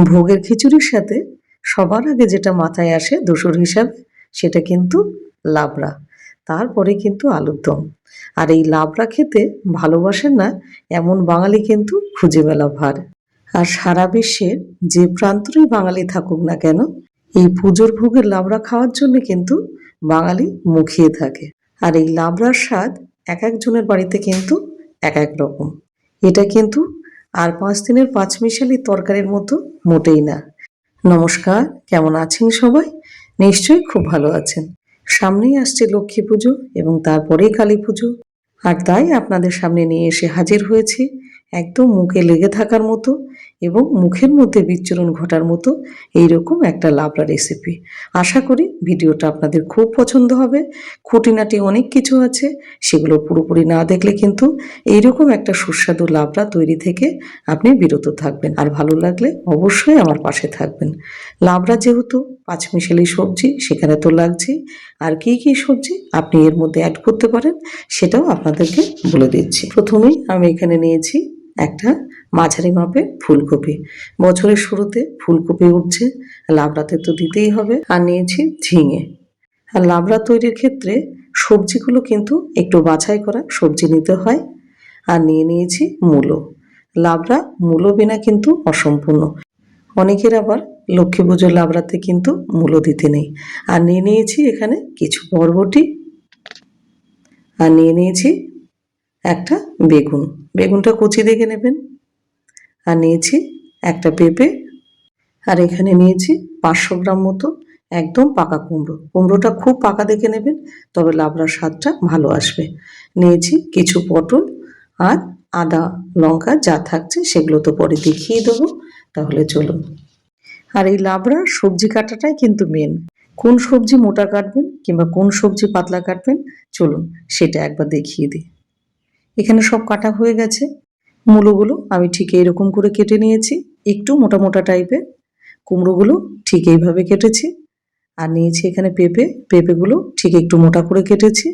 ভোগের খিচুড়ির সাথে সবার আগে যেটা মাথায় আসে দোসর হিসাবে, সেটা কিন্তু লাবড়া। তারপরে কিন্তু আলুর দম। আর এই লাবড়া খেতে ভালোবাসেন না, এমন বাঙালি কিন্তু খুঁজে বেলা ভার। আর সারা বিশ্বের যে প্রান্তরেই বাঙালি থাকুক না কেন, এই পুজোর ভোগের লাবড়া খাওয়ার জন্য কিন্তু বাঙালি মুখিয়ে থাকে। আর এই লাবড়ার স্বাদ এক একজনের বাড়িতে কিন্তু এক এক রকম। এটা কিন্তু আর পাঁচ দিনের পাঁচ মিশালি তরকারির মতো মোটেই না। নমস্কার, কেমন আছেন সবাই? নিশ্চয়ই খুব ভালো আছেন। সামনেই আসছে লক্ষ্মী পুজো এবং তারপরেই কালী পুজো। আর তাই আপনাদের সামনে নিয়ে এসে হাজির হয়েছি, একদম মুখে লেগে থাকার মতো এবং মুখের মধ্যে বিচ্ছুরণ ঘটার মতো এইরকম একটা লাবড়া রেসিপি আশা করি ভিডিওটা আপনাদের খুব পছন্দ হবে। খুঁটিনাটি অনেক কিছু আছে, সেগুলো পুরোপুরি না দেখলে কিন্তু এইরকম একটা সুস্বাদু লাবড়া তৈরি থেকে আপনি বিরত থাকবেন। আর ভালো লাগলে অবশ্যই আমার পাশে থাকবেন। লাবড়া যেহেতু পাঁচমিশালি সবজি, সেখানে তো লাগছেই। আর কী কী সবজি আপনি এর মধ্যে অ্যাড করতে পারেন, সেটাও আপনাদেরকে বলে দিচ্ছি। প্রথমেই আমি এখানে নিয়েছি একটা মাঝারি মাপের ফুলকপি। বছরের শুরুতে ফুলকপি উঠছে, লাবড়াতে তো দিতেই হবে। আর নিয়েছি ঝিঙে। আর লাবড়া তৈরির ক্ষেত্রে সবজিগুলো কিন্তু একটু বাছাই করা সবজি নিতে হয়। আর নিয়ে নিয়েছি মূলো। লাবড়া, মূলো বিনা কিন্তু অসম্পূর্ণ। অনেকের আবার লক্ষ্মী পুজোর লাবড়াতে কিন্তু মূলো দিতে নেই। আর নিয়ে নিয়েছি এখানে কিছু বরবটি। আর নিয়ে নিয়েছি একটা বেগুন। বেগুনটা কুচি দেখে নেবেন। আর নিয়েছি একটা পেঁপে। আর এখানে নিয়েছি পাঁচশো গ্রাম মতো একদম পাকা কুমড়ো। কুমড়োটা খুব পাকা দেখে নেবেন, তবে লাবড়ার স্বাদটা ভালো আসবে। নিয়েছি কিছু পটল আর আদা লঙ্কা যা থাকছে সেগুলো তো পরে দেখিয়ে দেবো। তাহলে চলুন। আর এই লাবড়ার সবজি কাটাটাই কিন্তু মেন কোন সবজি মোটা কাটবেন কিংবা কোন সবজি পাতলা কাটবেন, চলুন সেটা একবার দেখিয়ে দিই। এখানে সব কাটা হয়ে গেছে। মূলোগুলো আমি ঠিক এরকম করে কেটে নিয়েছি। একটু মোটা মোটা টাইপের কুমড়োগুলো ঠিক এইভাবে কেটেছি। আর নিয়েছি এখানে পেঁপে। পেঁপেগুলো ঠিক একটু মোটা করে কেটেছি।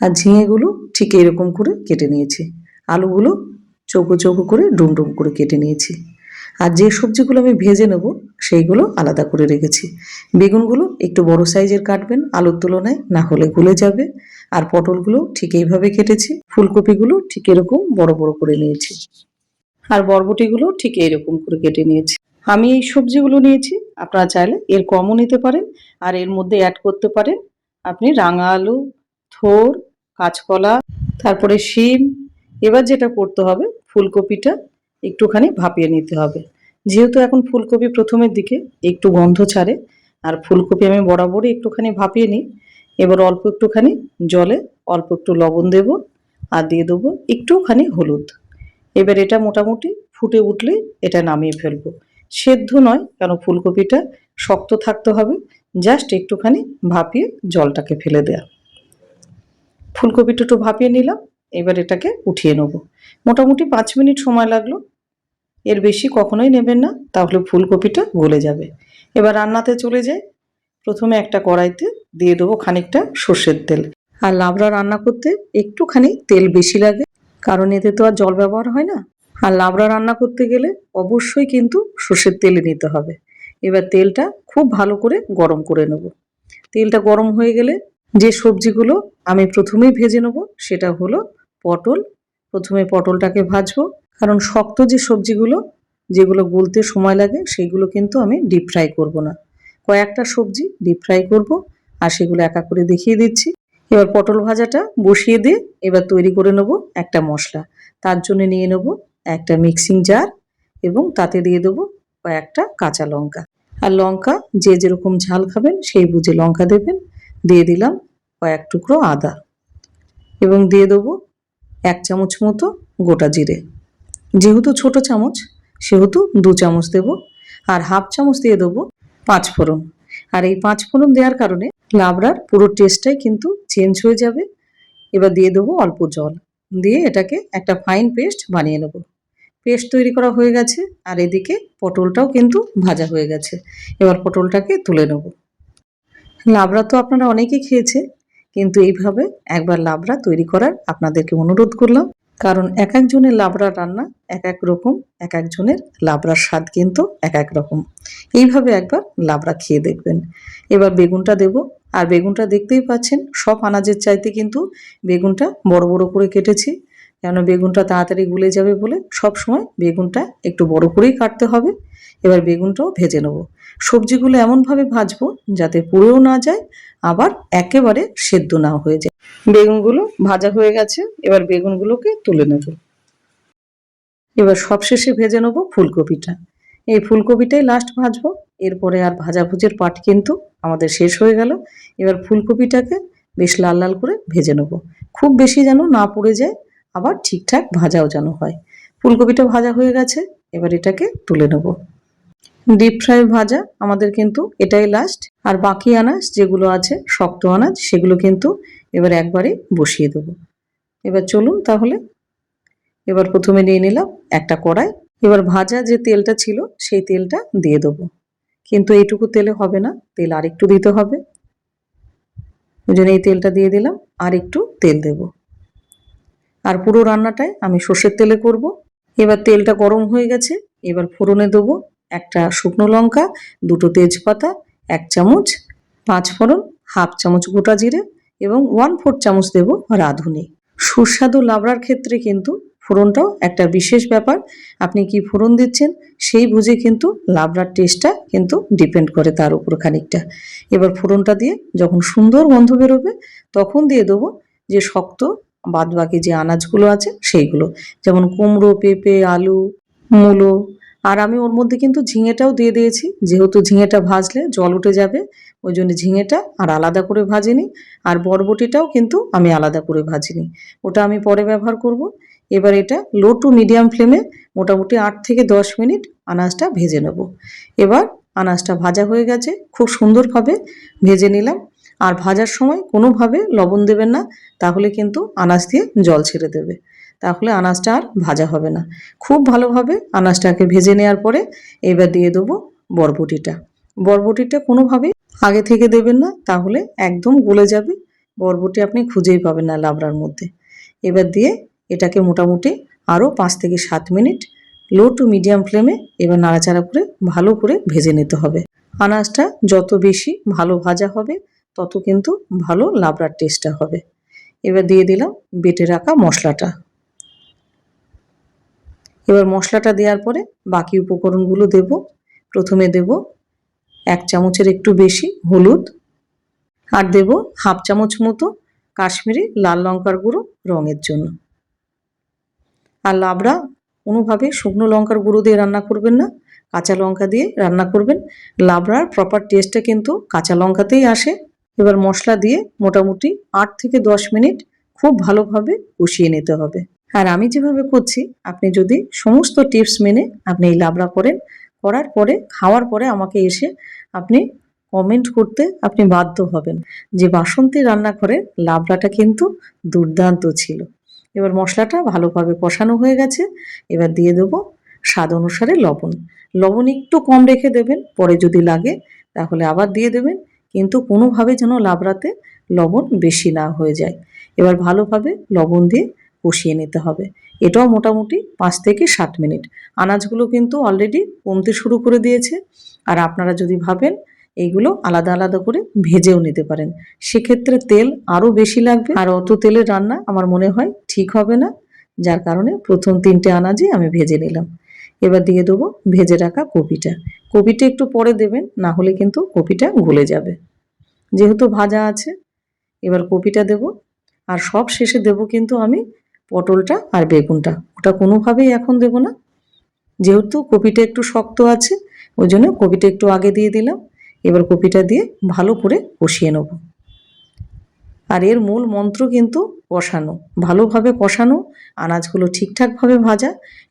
আর ঝিঙেগুলো ঠিক এরকম করে কেটে নিয়েছি। আলুগুলো চৌকো চৌকো করে ডুম ডুম করে কেটে নিয়েছি। আর যে সবজিগুলো আমি ভেজে নেব, সেইগুলো আলাদা করে রেখেছি। বেগুনগুলো একটু বড় সাইজের কাটবেন আলুর তুলনায়, না হলে গলে যাবে। আর পটলগুলো ঠিক এইভাবে কেটেছি, ফুলকপিগুলো ঠিক এরকম বড় বড় করে নিয়েছি। আর বরবটিগুলো ঠিক এইরকম করে কেটে নিয়েছি। আমি এই সবজিগুলো নিয়েছি, আপনারা চাইলে এর কমও নিতে পারেন আর এর মধ্যে অ্যাড করতে পারেন। আপনি রাঙা আলু, থোর, কাঁচকলা, তারপরে শিম, এবার যেটা করতে হবে, ফুলকপিটা একটুখানি ভাপিয়ে নিতে হবে। যেহেতু এখন ফুলকপি প্রথমের দিকে একটু গন্ধ ছাড়ে, আর ফুলকপি আমি বরাবরই একটুখানি ভাপিয়ে নিই। এবার অল্প একটুখানি জলে অল্প একটু লবণ দেব আর দিয়ে দেবো একটুখানি হলুদ। এবার এটা মোটামুটি ফুটে উঠলে এটা নামিয়ে ফেলব। সেদ্ধ নয়, কেন ফুলকপিটা শক্ত থাকতে হবে। জাস্ট একটুখানি ভাপিয়ে জলটাকে ফেলে দেয়া। ফুলকপিটা একটু ভাপিয়ে নিলাম। এবার এটাকে উঠিয়ে নেব। মোটামুটি পাঁচ মিনিট সময় লাগল। এর বেশি কখনোই নেবেন না, তাহলে ফুলকপিটা গলে যাবে। এবার রান্নাতে চলে যাই। প্রথমে একটা কড়াইতে দিয়ে দেবো খানিকটা সর্ষের তেল। আর লাবড়া রান্না করতে একটুখানি তেল বেশি লাগে, কারণ এতে তো আর জল ব্যবহার হয় না। আর লাবড়া রান্না করতে গেলে অবশ্যই কিন্তু সর্ষের তেলে নিতে হবে। এবার তেলটা খুব ভালো করে গরম করে নেব। তেলটা গরম হয়ে গেলে যে সবজিগুলো আমি প্রথমেই ভেজে নেব সেটা হলো পটল। প্রথমে পটলটাকে ভাজবো। কারণ শক্ত যে সবজিগুলো, যেগুলো গলতে সময় লাগে সেইগুলো কিন্তু আমি ডিপ ফ্রাই করব না। কয়েকটা সবজি ডিপ ফ্রাই করব আর সেগুলো একা করে দেখিয়ে দিচ্ছি। এবার পটল ভাজাটা বসিয়ে দিয়ে এবার তৈরি করে নেব একটা মশলা। তার জন্য নিয়ে নেব একটা মিক্সিং জার এবং তাতে দিয়ে দেবো কয়েকটা কাঁচা লঙ্কা। আর লঙ্কা যে যেরকম ঝাল খাবেন সেই বুঝে লঙ্কা দেবেন। দিয়ে দিলাম কয়েক টুকরো আদা এবং দিয়ে দেবো এক চামচ মতো গোটা জিরে। যেহেতু ছোট চামচ, সেহেতু দু চামচ দেব আর হাফ চামচ দিয়ে দেবো পাঁচ ফোড়ন। আর এই পাঁচ ফোড়ন দেওয়ার কারণে লাবড়ার পুরো টেস্টটাই কিন্তু চেঞ্জ হয়ে যাবে। এবার দিয়ে দেবো অল্প জল। দিয়ে এটাকে একটা ফাইন পেস্ট বানিয়ে নেব। পেস্ট তৈরি করা হয়ে গেছে আর এদিকে পটলটাও কিন্তু ভাজা হয়ে গেছে। এবার পটলটাকে তুলে নেব। লাবড়া তো আপনারা অনেকেই খেয়েছে কিন্তু এইভাবে একবার লাবড়া তৈরি করার আপনাদেরকে অনুরোধ করলাম। কারণ এক একজনের লাবড়ার রান্না এক এক রকম, এক একজনের লাবড়ার স্বাদ কিন্তু এক এক রকম। এইভাবে একবার লাবড়া খেয়ে দেখবেন। এবার বেগুনটা দেব। আর বেগুনটা দেখতেই পাচ্ছেন, সব আনাজের চাইতে কিন্তু বেগুনটা বড় বড় করে কেটেছি। কেন বেগুনটা তাড়াতাড়ি গুলে যাবে বলে সব সময় বেগুনটা একটু বড় করেই কাটতে হবে। এবার বেগুনটাও ভেজে নেব। সবজিগুলো এমনভাবে ভাজবো যাতে পুড়েও না যায়, আবার একেবারে সেদ্ধ না হয়ে যায়। বেগুনগুলো ভাজা হয়ে গেছে, এবার বেগুনগুলোকে তুলে নেব। এবার সবশেষে ভেজে নেব ফুলকপিটা। এই ফুলকপিটাই লাস্ট ভাজবো। এরপরে আর ভাজাভুজির পাট কিন্তু আমাদের শেষ হয়ে গেল। এবার ফুলকপিটাকে বেশ লাল লাল করে ভেজে নেব। খুব বেশি যেন না পুড়ে যায় আবার ঠিকঠাক ভাজাও যেন হয়। ফুলকপিটা ভাজা হয়ে গেছে, এবার এটাকে তুলে নেব। ডিপ ফ্রাই ভাজা, আমাদের কিন্তু এটাই লাস্ট আর বাকি আনাজ যেগুলো আছে, শক্ত আনাজ, সেগুলো কিন্তু এবার একবারে বসিয়ে দেবো। এবার চলুন তাহলে। এবার প্রথমে নিয়ে নিলাম একটা কড়াই। এবার ভাজা যে তেলটা ছিল, সেই তেলটা দিয়ে দেবো। কিন্তু এইটুকু তেলে হবে না, তেল আরেকটু দিতে হবে। ওই জন্য এই তেলটা দিয়ে দিলাম আর একটু তেল দেব। আর পুরো রান্নাটাই আমি সর্ষের তেলে করব। এবার তেলটা গরম হয়ে গেছে, এবার ফোড়নে দেবো একটা শুকনো লঙ্কা, দুটো তেজপাতা, এক চামচ পাঁচ ফোড়ন, হাফ চামচ গোটা জিরে এবং ওয়ান ফোর চামচ দেব রাঁধুনি। সুস্বাদু লাবড়ার ক্ষেত্রে কিন্তু ফোড়নটাও একটা বিশেষ ব্যাপার। আপনি কি ফোড়ন দিচ্ছেন সেই বুঝে কিন্তু লাবড়ার টেস্টটা কিন্তু ডিপেন্ড করে তার উপর খানিকটা। এবার ফোড়নটা দিয়ে যখন সুন্দর গন্ধ বেরোবে, তখন দিয়ে দেবো যে শক্ত বাদ বাকি যে আনাজগুলো আছে সেইগুলো। যেমন কুমড়ো, পেঁপে, আলু, মূলো। আর আমি ওর মধ্যে কিন্তু ঝিঙেটাও দিয়ে দিয়েছি। যেহেতু ঝিঙেটা ভাজলে জল উঠে যাবে, ওই জন্য ঝিঙেটা আর আলাদা করে ভাজিনি। আর বরবটিটাও কিন্তু আমি আলাদা করে ভাজিনি। ওটা আমি পরে ব্যবহার করব। এবার এটা লো টু মিডিয়াম ফ্লেমে মোটামুটি আট থেকে দশ মিনিট আনাজটা ভেজে নেব। এবার আনাজটা ভাজা হয়ে গেছে। খুব সুন্দরভাবে ভেজে নিলাম। আর ভাজার সময় কোনোভাবে লবণ দেবেন না, তাহলে কিন্তু আনাজ দিয়ে জল ছেড়ে দেবে। তাহলে আনাজটা আর ভাজা হবে না। খুব ভালোভাবে আনাজটাকে ভেজে নেওয়ার পরে এবার দিয়ে দেবো বরবটিটা। বরবটিটা কোনোভাবেই আগে থেকে দেবেন না, তাহলে একদম গলে যাবে। বরবটি আপনি খুঁজেই পাবেন না লাবড়ার মধ্যে। এবার দিয়ে এটাকে মোটামুটি আরও পাঁচ থেকে সাত মিনিট লো টু মিডিয়াম ফ্লেমে এবার নাড়াচাড়া করে ভালো করে ভেজে নিতে হবে। আনাজটা যত বেশি ভালো ভাজা হবে তত কিন্তু ভালো লাবড়ার টেস্টটা হবে। এবার দিয়ে দিলাম বেটে রাখা মশলাটা। এবার মশলাটা দেওয়ার পরে বাকি উপকরণগুলো দেব। প্রথমে দেব এক চামচের একটু বেশি হলুদ আর দেব হাফ চামচ মতো কাশ্মীরি লাল লঙ্কার গুঁড়ো রঙের জন্য। আর লাবড়া কোনোভাবে শুকনো লঙ্কার গুঁড়ো দিয়ে রান্না করবেন না, কাঁচা লঙ্কা দিয়ে রান্না করবেন। লাবড়ার প্রপার টেস্টটা কিন্তু কাঁচা লঙ্কাতেই আসে এবার মশলা দিয়ে মোটামুটি আট থেকে দশ মিনিট খুব ভালোভাবে কষিয়ে নিতে হবে। আর আমি যেভাবে করছি, আপনি যদি সমস্ত টিপস মেনে আপনি এই লাবড়া করেন, করার পরে, খাওয়ার পরে আমাকে এসে আপনি কমেন্ট করতে আপনি বাধ্য হবেন যে বাসন্তী রান্নাঘরের লাবড়াটা কিন্তু দুর্দান্ত ছিল। এবার মশলাটা ভালোভাবে কষানো হয়ে গেছে। এবার দিয়ে দেবো স্বাদ অনুসারে লবণ। লবণ একটু কম রেখে দেবেন, পরে যদি লাগে তাহলে আবার দিয়ে দেবেন। কিন্তু কোনোভাবে যেন লাবড়াতে লবণ বেশি না হয়ে যায়। এবার ভালোভাবে লবণ দিয়ে কষিয়ে নিতে হবে। এটাও মোটামুটি পাঁচ থেকে সাত মিনিট। আনাজগুলো কিন্তু অলরেডি কমতে শুরু করে দিয়েছে। আর আপনারা যদি ভাবেন, এইগুলো আলাদা আলাদা করে ভেজেও নিতে পারেন। সেক্ষেত্রে তেল আরও বেশি লাগবে। আর অত তেলের রান্না আমার মনে হয় ঠিক হবে না। যার কারণে প্রথম তিনটে আনাজই আমি ভেজে নিলাম। এবার দিয়ে দেবো ভেজে রাখা কপিটা। কপিটা একটু পরে দেবেন, না হলে কিন্তু কপিটা গলে যাবে। যেহেতু ভাজা আছে, এবার কপিটা দেব। আর সব শেষে দেব কিন্তু আমি পটলটা আর বেগুনটা। ওটা কোনোভাবেই এখন দেব না। যেহেতু কপিটা একটু শক্ত আছে, ওই জন্য কপিটা একটু আগে দিয়ে দিলাম। এবার কপিটা দিয়ে ভালো করে কষিয়ে নেব। আর এর মূল মন্ত্র কিন্তু কষানো। ভালোভাবে কষানো, আনাজগুলো ঠিকঠাকভাবে ভাজা,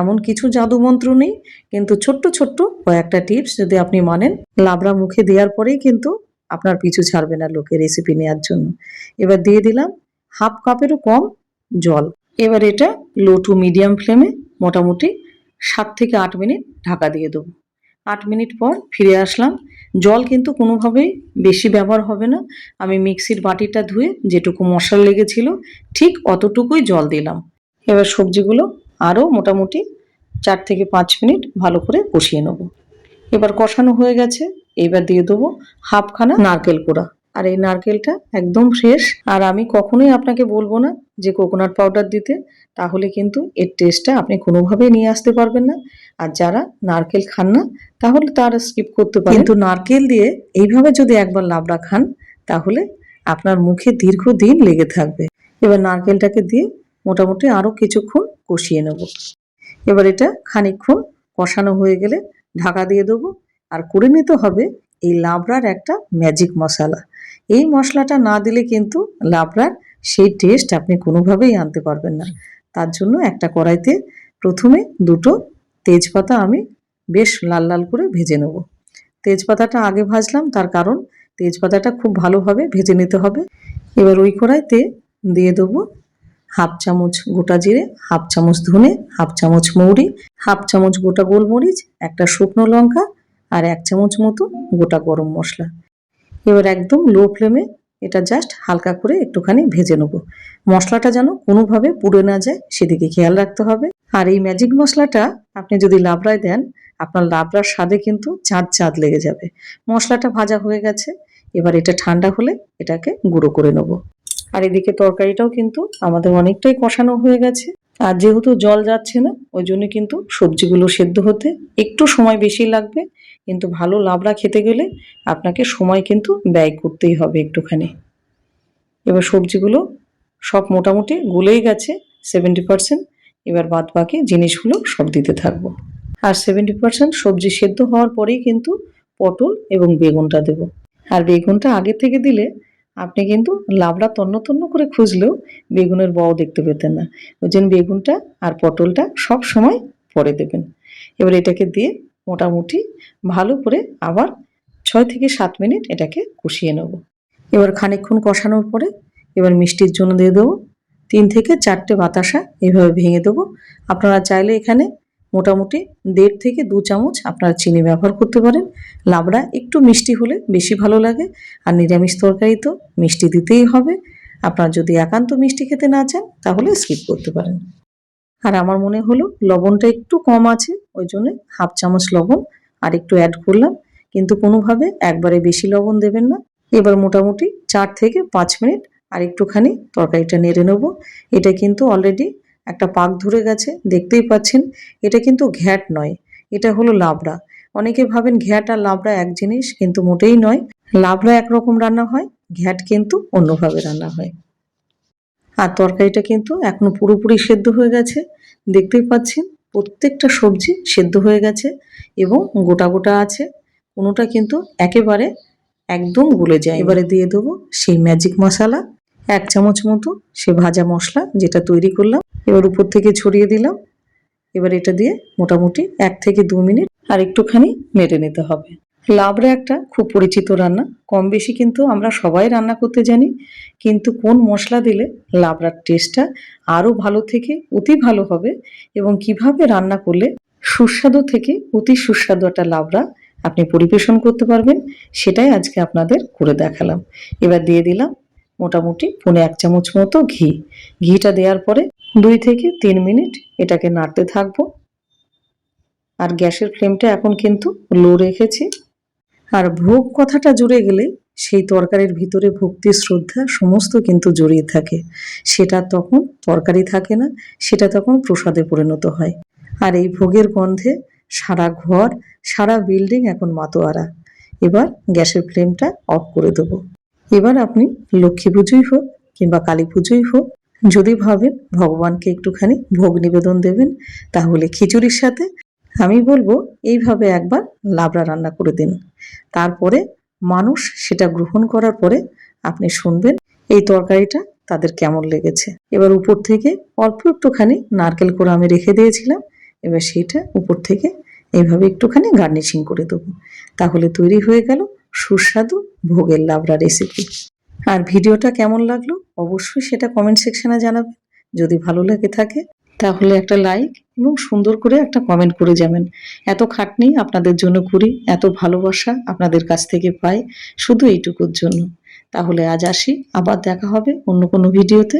এমন কিছু জাদু মন্ত্র নেই, কিন্তু ছোট্ট ছোট্ট কয়েকটা টিপস যদি আপনি মানেন, লাবড়া মুখে দেওয়ার পরেই কিন্তু আপনার পিছু ছাড়বে না লোকে রেসিপি নেওয়ার জন্য। এবার দিয়ে দিলাম হাফ কাপেরও কম জল। এবার এটা লো টু মিডিয়াম ফ্লেমে মোটামুটি সাত থেকে আট মিনিট ঢাকা দিয়ে দেবো। আট মিনিট পর ফিরে আসলাম জল কিন্তু কোনোভাবেই বেশি ব্যবহার হবে না। আমি মিক্সির বাটিটা ধুয়ে যেটুকু মশলা লেগেছিল, ঠিক অতটুকুই জল দিলাম। এবার সবজিগুলো আরও মোটামুটি চার থেকে পাঁচ মিনিট ভালো করে কষিয়ে নেব। এবার কষানো হয়ে গেছে। এবার দিয়ে দেবো হাফখানা নারকেল কোড়া। আর এই নারকেলটা একদম ফ্রেশ আর আমি কখনোই আপনাকে বলব না যে কোকোনাট পাউডার দিতে, তাহলে কিন্তু এর টেস্টটা আপনি কোনোভাবেই নিয়ে আসতে পারবেন না। আর যারা নারকেল খান না, তাহলে তারা স্কিপ করতে পারেন। কিন্তু নারকেল দিয়ে এইভাবে যদি একবার লাবড়া খান, তাহলে আপনার মুখে দীর্ঘদিন লেগে থাকবে। এবার নারকেলটাকে দিয়ে মোটামুটি আরও কিছুক্ষণ কষিয়ে নেব। এবার এটা খানিকক্ষণ কষানো হয়ে গেলে ঢাকা দিয়ে দেবো। আর করে নিতে হবে এই লাবড়ার একটা ম্যাজিক মশলা এই মশলাটা না দিলে কিন্তু লাবড়ার সেই টেস্ট আপনি কোনোভাবেই আনতে পারবেন না। তার জন্য একটা কড়াইতে প্রথমে দুটো তেজপাতা আমি বেশ লাল লাল করে ভেজে নেব। তেজপাতাটা আগে ভাজলাম, তার কারণ তেজপাতাটা খুব ভালোভাবে ভেজে নিতে হবে। এবার ওই কড়াইতে দিয়ে দেবো হাফ চামচ গোটা জিরে, হাফ চামচ ধনে, হাফ চামচ মৌরি, হাফ চামচ গোটা গোলমরিচ, একটা শুকনো লঙ্কা আর এক চামচ মতো গোটা গরম মশলা। এবার একদম লো ফ্লেমে এটা জাস্ট হালকা করে একটুখানি ভেজে নেব। মশলাটা যেন কোনোভাবে পুড়ে না যায়, সেদিকে খেয়াল রাখতে হবে। আর এই ম্যাজিক মশলাটা আপনি যদি লাবড়ায় দেন, আপনার লাবড়ার স্বাদে কিন্তু চাঁদ চাঁদ লেগে যাবে। মশলাটা ভাজা হয়ে গেছে, এবার এটা ঠান্ডা হলে এটাকে গুঁড়ো করে নেব। আর এদিকে তরকারিটাও কিন্তু আমাদের অনেকটাই কষানো হয়ে গেছে। আর যেহেতু জল যাচ্ছে না, ওই জন্য কিন্তু সবজিগুলো সেদ্ধ হতে একটু সময় বেশি লাগবে। কিন্তু ভালো লাবড়া খেতে গেলে আপনাকে সময় কিন্তু ব্যয় করতেই হবে একটুখানি। এবার সবজিগুলো সব মোটামুটি গলেই গেছে সেভেন্টি পার্সেন্ট এবার বাদ বাকি জিনিসগুলো সব দিতে থাকব। আর সেভেন্টি পার্সেন্ট সবজি সেদ্ধ হওয়ার পরেই কিন্তু পটল এবং বেগুনটা দেব। আর বেগুনটা আগে থেকে দিলে আপনি কিন্তু লাবড়া তন্ন তন্ন করে খুঁজলেও বেগুনের বও দেখতে পেতেন না। ওই জন্য বেগুনটা আর পটলটা সব সময় পরে দেবেন। এবার এটাকে দিয়ে মোটামুটি ভালো করে আবার ছয় থেকে সাত মিনিট এটাকে কষিয়ে নেব। এবার খানিকক্ষণ কষানোর পরে এবার মিষ্টির জন্য দিয়ে দেবো। তিন থেকে চারটে বাতাসা এভাবে ভেঙে দেবো। আপনারা চাইলে এখানে মোটামুটি দেড় থেকে দু চামচ আপনারা চিনি ব্যবহার করতে পারেন। লাবড়া একটু মিষ্টি হলে বেশি ভালো লাগে। আর নিরামিষ তরকারি তো মিষ্টি দিতেই হবে। আপনারা যদি একান্ত মিষ্টি খেতে না চান, তাহলে স্কিপ করতে পারেন। আর আমার মনে হলো লবণটা একটু কম আছে, ওই জন্য হাফ চামচ লবণ আর একটু অ্যাড করলাম। কিন্তু কোনোভাবে একবারে বেশি লবণ দেবেন না। এবার মোটামুটি চার থেকে পাঁচ মিনিট আর একটুখানি তরকারিটা নেড়ে নেব। এটা কিন্তু অলরেডি একটা পাক ধরে গেছে, দেখতেই পাচ্ছেন। এটা কিন্তু ঘ্যাট নয়, এটা হলো লাবড়া। অনেকে ভাবেন ঘ্যাট আর লাবড়া এক জিনিস, কিন্তু মোটেই নয়। লাবড়া একরকম রান্না হয়, ঘ্যাট কিন্তু অন্যভাবে রান্না হয়। আর তরকারিটা কিন্তু এখনও পুরোপুরি সেদ্ধ হয়ে গেছে। দেখতেই পাচ্ছেন, প্রত্যেকটা সবজি সেদ্ধ হয়ে গেছে এবং গোটা গোটা আছে। কোনোটা কিন্তু একেবারে একদম গলে যায় এবারে দিয়ে দেবো সেই ম্যাজিক মশলা এক চামচ মতো সে ভাজা মশলা যেটা তৈরি করলাম। এবার উপর থেকে ছড়িয়ে দিলাম। এবার এটা দিয়ে মোটামুটি এক থেকে দু মিনিট আর একটুখানি নেড়ে নিতে হবে। লাবড়া একটা খুব পরিচিত রান্না। কম বেশি কিন্তু আমরা সবাই রান্না করতে জানি। কিন্তু কোন মশলা দিলে লাবড়ার টেস্টটা আরও ভালো থেকে, অতি ভালো হবে এবং কীভাবে রান্না করলে সুস্বাদু থেকে অতি সুস্বাদু একটা লাবড়া আপনি পরিবেশন করতে পারবেন, সেটাই আজকে আপনাদের করে দেখালাম। এবার দিয়ে দিলাম মোটামুটি পনে এক চামচ মতো ঘি। ঘিটা দেওয়ার পরে দুই থেকে তিন মিনিট এটাকে নাড়তে থাকব। আর গ্যাসের ফ্লেমটা এখন কিন্তু লো রেখেছি। আর ভোগ কথাটা জুড়ে গেলে সেই তরকারির ভিতরে ভক্তি, শ্রদ্ধা সমস্ত কিন্তু জড়িয়ে থাকে। সেটা তখন তরকারি থাকে না, সেটা তখন প্রসাদে পরিণত হয়। আর এই ভোগের গন্ধে সারা ঘর, সারা বিল্ডিং এখন মাতোয়ারা। এবার গ্যাসের ফ্লেমটা অফ করে দেবো। এবার আপনি লক্ষ্মী পুজোই হোক কিংবা কালী পুজোই হোক, যদি ভাবেন ভগবানকে একটুখানি ভোগ নিবেদন দেবেন, তাহলে খিচুড়ির সাথে আমি বলব, এইভাবে একবার লাবড়া রান্না করে দিন। তারপরে মানুষ সেটা গ্রহণ করার পরে আপনি শুনবেন এই তরকারিটা তাদের কেমন লেগেছে। এবার উপর থেকে অল্প একটুখানি নারকেল করে আমি রেখে দিয়েছিলাম, এবার সেইটা উপর থেকে এইভাবে একটুখানি গার্নিশিং করে দেবো। তাহলে তৈরি হয়ে গেল সুস্বাদু ভোগের লাবড়া রেসিপি আর ভিডিওটা কেমন লাগল অবশ্যই সেটা কমেন্ট সেকশনে জানাবেন। যদি ভালো লেগে থাকে তাহলে একটা লাইক এবং সুন্দর করে একটা কমেন্ট করে যাবেন। এত খাটনি আপনাদের জন্য করি, এত ভালোবাসা আপনাদের কাছ থেকে পাই শুধু এইটুকুর জন্য। তাহলে আজ আসি, আবার দেখা হবে অন্য কোনো ভিডিওতে